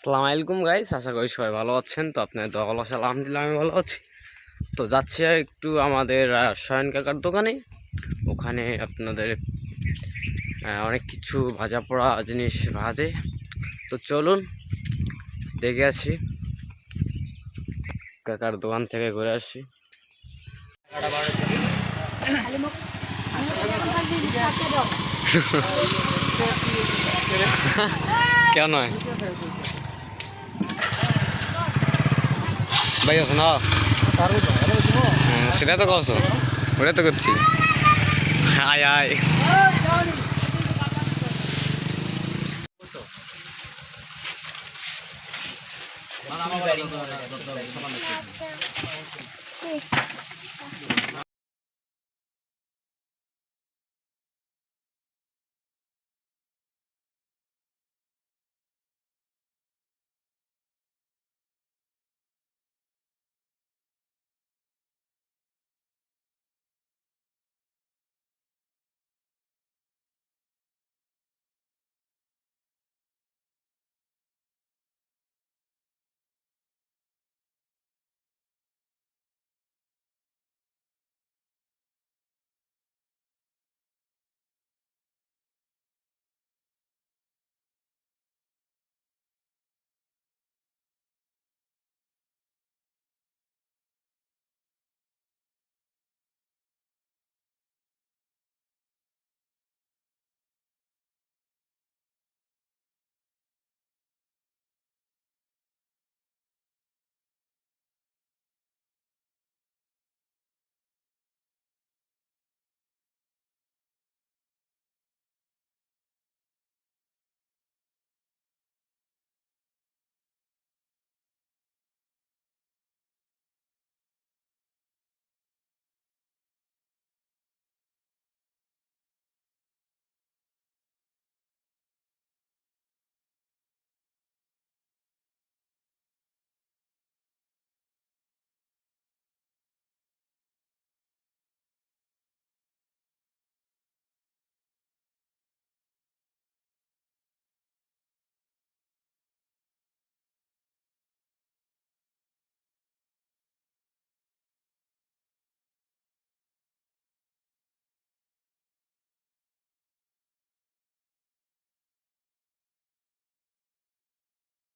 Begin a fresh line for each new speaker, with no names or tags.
সালাম আলাইকুম গাইস আশা করি সবাই ভালো আছেন। তো আপনার আসা আলহামদুলিল্লাহ আমি ভালো আছি। তো যাচ্ছি একটু আমাদের শয়ন কাকার দোকানে। ওখানে আপনাদের অনেক কিছু ভাজা পোড়া জিনিস ভাজে। তো চলুন, দেখে আসি। কাকার দোকান থেকে ঘুরে আসি। কেন নয় ভাই আছো না সেটা তো কছো ওটা তো করছি। আয় আয়। আমার